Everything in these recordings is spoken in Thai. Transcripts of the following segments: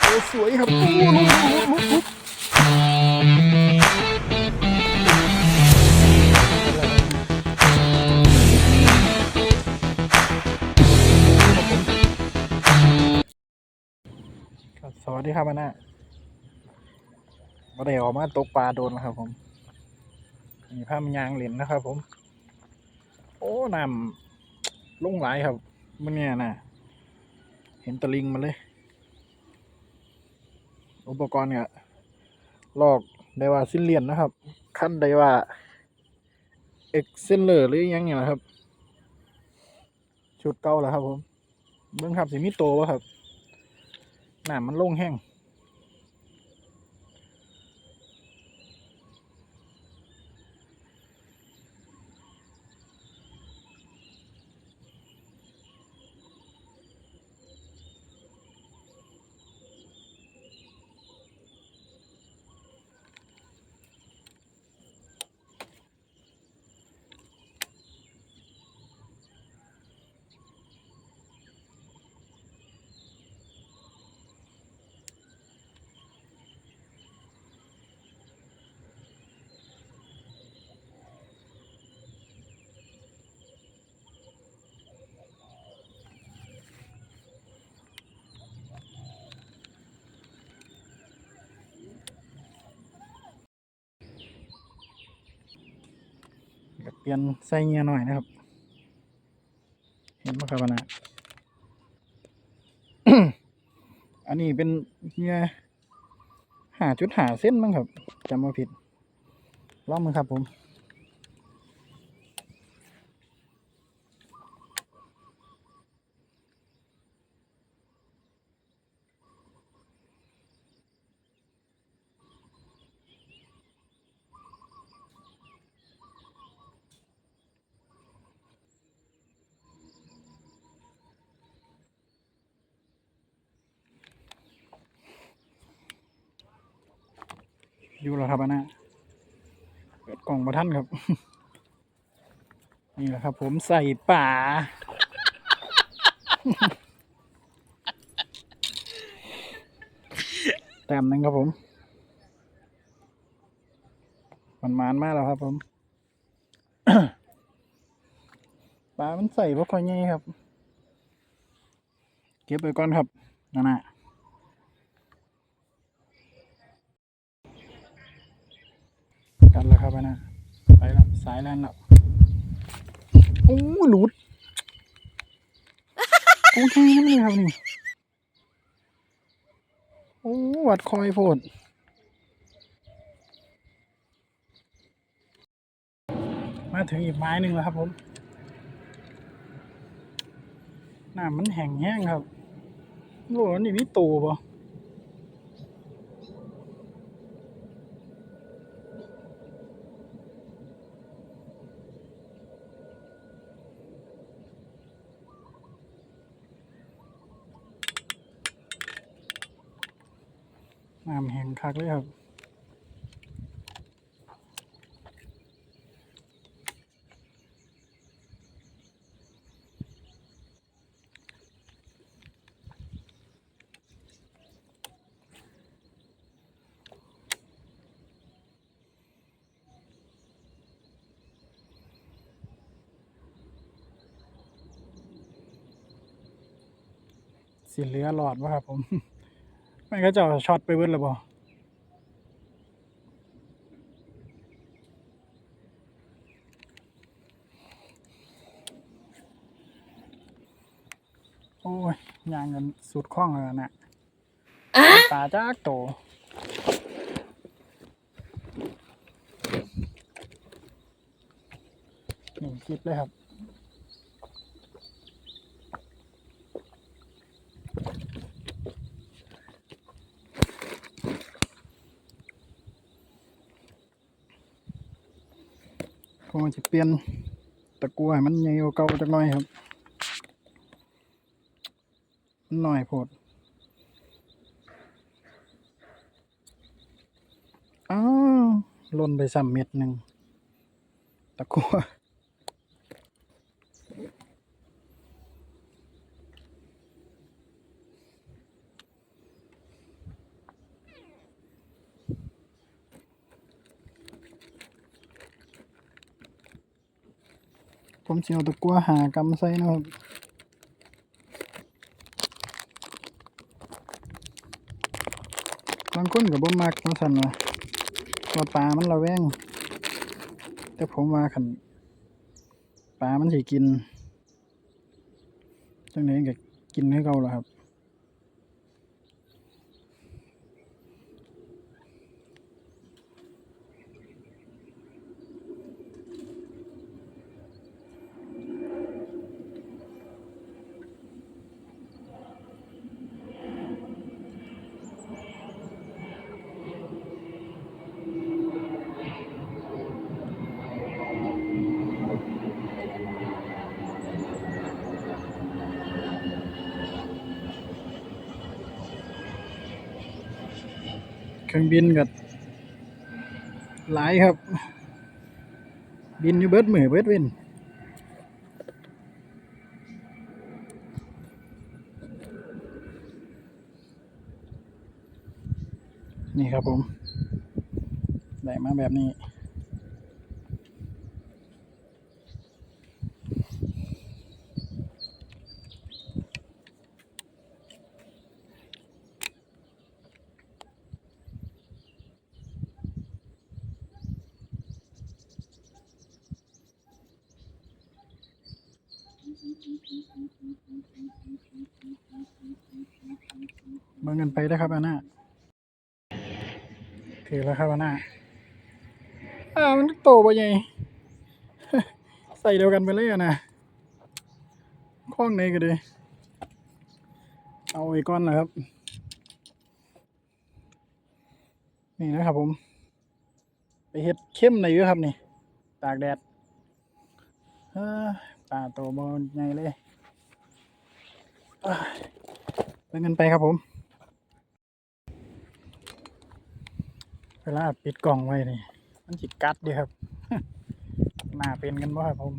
โอ้สวยครับโอ้ลุกลุกลุกลุกสวัสดีครับอานะมาได้ออกมาตกปลาโดนแล้วครับ ผมมีผ้ามันยางเหรียญนะครับ ผม โอ้นำลงหลายครับ มันเนี่ยนะเห็นตะลิงมาเลย อุปกรณ์ก็ลอกไดว่าสิ้นเลียนนะครับ ขั้นไดว่าเอ็กเซนเลอร์หรือยังเนี่ยนะครับ ชุดเก่าแล้วครับผมเบื้องครับสิมีโตวะครับน้ำมันโล่งแห้ง ลี่ยนใส่เงียหน่อยนะครับ เห็นไหมครับนะอันนี้เป็นเงียหาจุดหาเส้นมั้งครับจำไม่ผิดลองมึงครับผม อยู่แล้วครับอันนะเปิดกล่องมาท่านครับ นี่แหละครับ ผมใส่ป่า แต้มหนึงครับผม มันมานมากแล้วครับผม ปลามันใส่พวกคอยง่ายครับ เก็บไปก่อนครับนั่นน่ะ กันแล้วครับนะไปแล้วสายแลนแล้วโอ้ยหลุดโอ้ยนั่นเลยครับนี่โอ้วัดคอยโพดมาถึงอีกไม้หนึ่งแล้วครับผมน้ำมันแห้งแห้งครับโอ้นี่มีตูป่ะ น้ำแห้งคักเลยครับสิเหลือหลอดวะครับผม ไม่ก็จะเอาช็อตไปเบิดแล้วบ่โอ้ยยางกันสุดคล่องแล้วนะปลาจ้ากโตหนึ่งคลิปเลยครับ ก็ จะเปลี่ยนตะกัวให้มันใหญ่กว่าเก่าจักหน่อยครับมันหน่อยโพดอ้าวล่นไปสามเม็ดหนึ่งตะกัว ผมจะเอาตะกัวหากำใส่นะครับบางคนกับบ่มักจังซั่นะว่าปลามันระแวง แต่ผมว่าขันปลามันสิกินจังไดก็กินให้เก่าล่ะครับ เครื่องบินก็หลายครับ บินอยู่เบิดมือเบิดเว้นนี่ครับผม ได้มาแบบนี้ เบิ่งกันไปนะครับอาน่าถือแล้วครับอาน่าอ่ามันโตไปไงใส่เดียวกันไปเลยนะคล้องในก็เลยเอาไว้ก่อนนะครับ นี่นะครับผม ไปเฮ็ดเข้มในอยู่ครับนี่ ตากแดดเอ้อตาโตบอลใหญ่เลย เอ้ยเบิ่งกันไปครับผม เวลาปิดกล่องไว้นี่มันจิกัดดีครับหน้าเป็นกันบ่ครับผม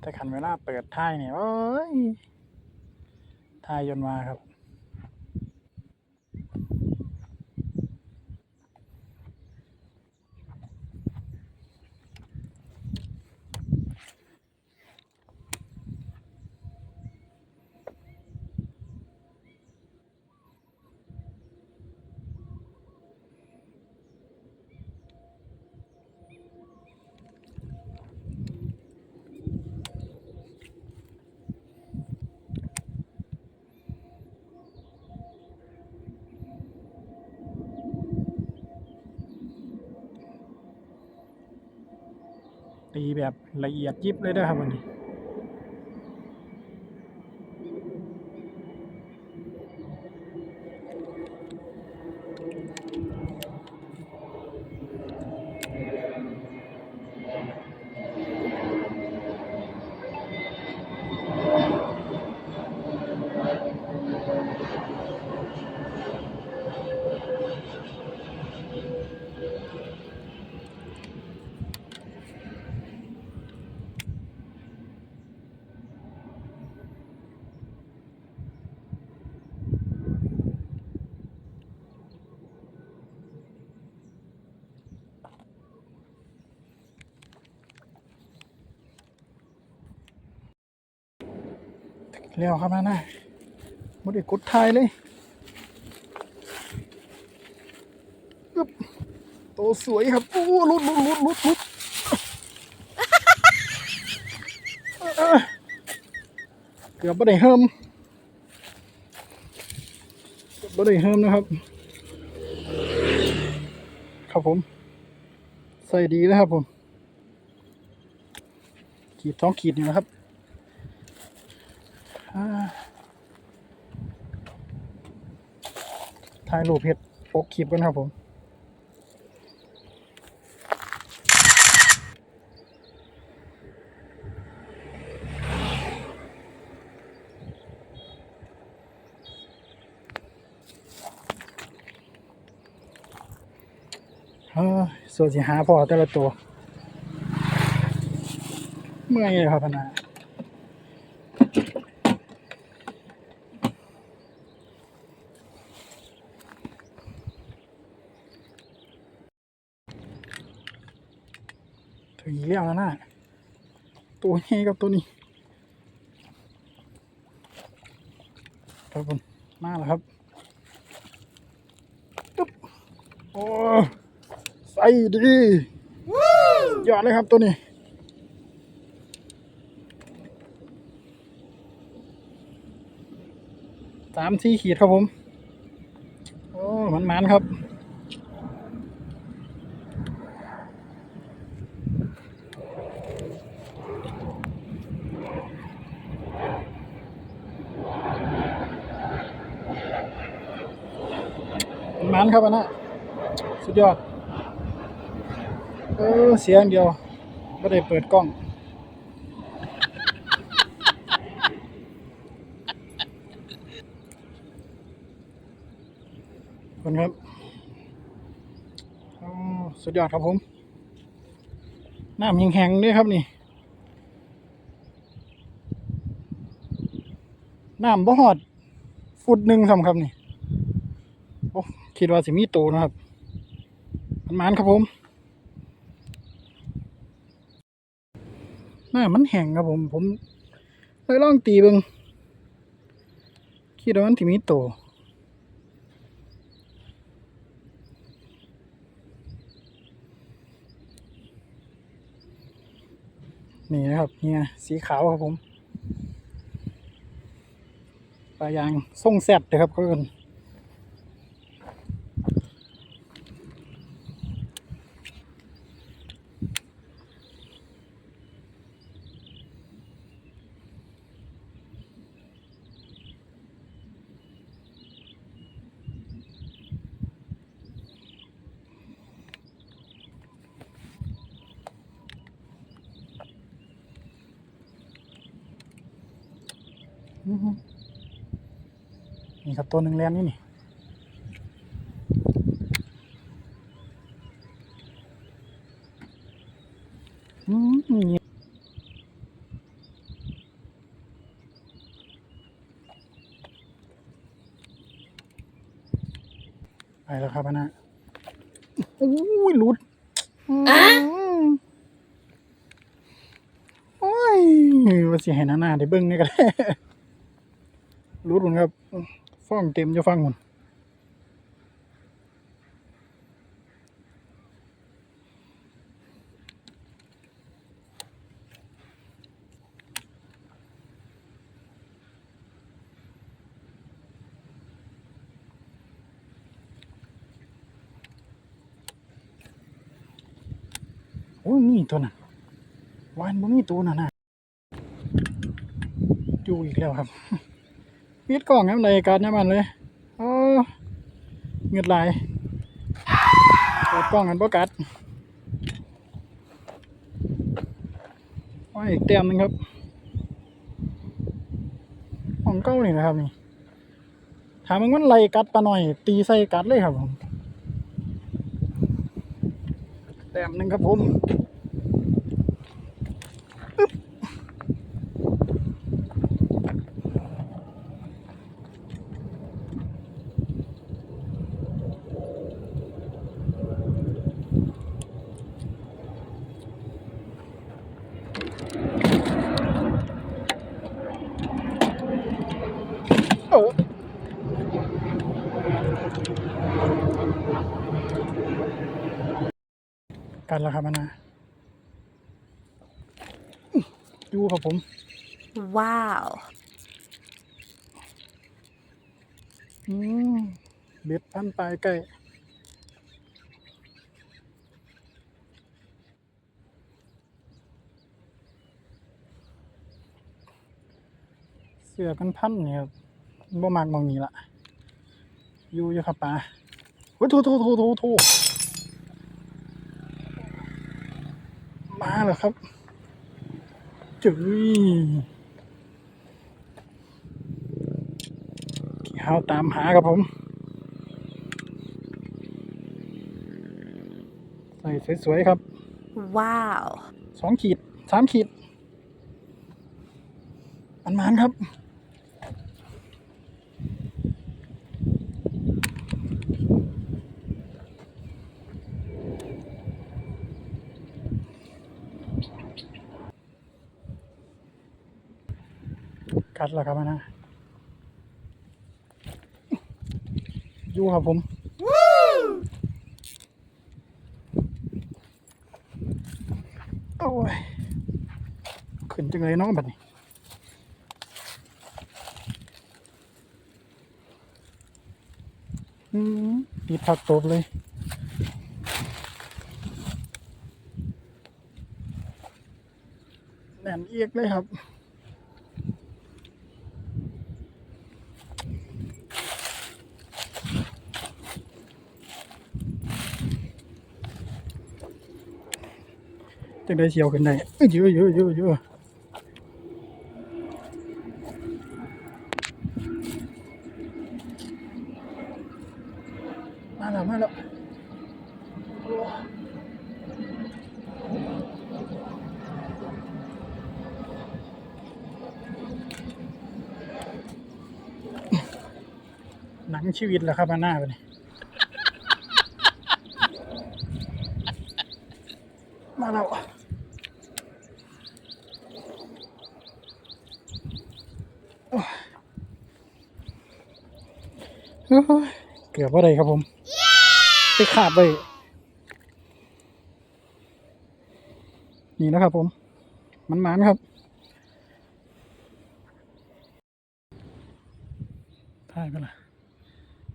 แต่ขันเวลาเปิดท้ายเนี่ยโอ้ยท้ายยนมาครับ ตีแบบละเอียดยิบเลยด้วยครับวันนี้ เร็วครับนะนะมดอีกกดทายเลยอึ๊บโตสวยครับ โอ้ลุดลุดลุดลุดลุดเอ้ยเกือบไม่ได้เฮิมเกือบไม่ได้เฮิมนะครับ ครับผม ใส่ดีนะครับผม ขีดท้องขีดนี่นะครับ อ่า ถ่ายรูปเห็ดปกคลิปกันครับผมเฮ้ยส่วนสิหาพอแต่ละตัว เมื่อยเลยครับพนา ถึงอีกแล้วนะน่ะ ตัวนี้กับตัวนี้ครับผมมาแล้วครับตึ๊บโอ้ใส่ดียอดเลยครับตัวนี้สามสี่ขีดครับผม โอ้มันมันๆครับ มันมันครับอันนะสุดยอด เออ เสียงเดียวไม่ได้เปิดกล้องคุณครับสุดยอดครับผม น้ำแหงๆด้วยครับนี่ น้ำบ่หอด ฟุตหนึ่งสำครับนี่ คิดว่าสิมีโตนะครับมันมันครับผมน้ามันแห้งครับผม ผมเลยลองตีเบิงคิดว่ามันสิมีโตนี่นะครับเนี่ยสีขาวครับผมปลายางส่งแซดเลยครับเขาเอิน นี่ครับตัวหนึ่งแลนนี่นี่อืมนี่ไปแล้วครับอันนะโอ้ยหลุดอืมโอ้ยว่าสิให้หน้าๆได้เบิ่งนี่ก็ได้ รู้หมดครับฟ้องเต็มจะฟังหมดโอ้ยมีตัวน่ะวานบ่มีตัวน่ะนะอยู่อีกแล้วครับ ปิดกล้องน้ำในการน้ำมันเลยโอ้เงือดไหลเปิดกล้องกันประกัดว่าอีกเต็มหนึงครับของเก้านี่นะครับนี่ถามมึงมันไล่กัดปลาหน่อย ตีใส่กัดเลยครับผมแต้มหนึ่งครับผม เออ กันแล้วครับอันนะอื้อดูครับผม Wow. อืมเบ็ดพันปลายใกล้เสือกันพันเนี่ยครับบ่มากมองนี้ละอยู่อยู่ครับปลาโอ้ยโถโถโถโถโถ มาแล้วครับจุ้ยที่เฮาตามหาครับผม ใส่สวยๆครับ Wow. สองขีดสามขีดอันมานครับ กัดแล้วครับนะอยู่ครับผมโอ้ยขึ้นจังเลยน้องบัดนี้อืมติดผักตบเลยแน่นเอียกเลยครับ จังได้เชียวขึ้นได้เยอะเยอะเยอะเยอะมาแล้วมาแล้วหนังชีวิตแล้วครับมาหน้าไปนี่มาแล้ว โอ้ยเกือบว่าไรครับผม ไปขาดไปนี่นะครับผม มันหมานครับถ่ายไปละ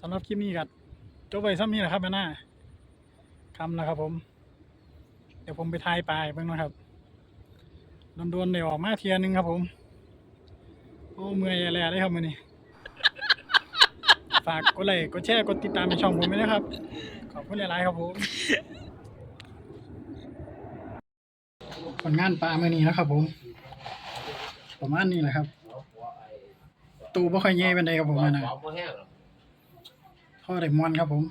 สำหรับคลิปนี้กันจบไปซ้ำนี้แหละครับแม่หน้าคำแล้วครับผม เดี๋ยวผมไปถ่ายปลายเพิ่งนะครับโดนๆเดี๋ยวออกมาเทียหนึงครับผม โอ้เมื่อยแย่ๆเลยครับมือนี้ ฝากกดไลค์กดแชร์กดติดตามในช่องผมด้วยนะครับ ขอบคุณหลายๆครับผมผลงานปลาเมื่อนี้นะครับ ผม ประมาณนี้แหละครับ ตูบ่ค่อยแย่เป็นใดครับผมนะพ่อได้มวนครับผม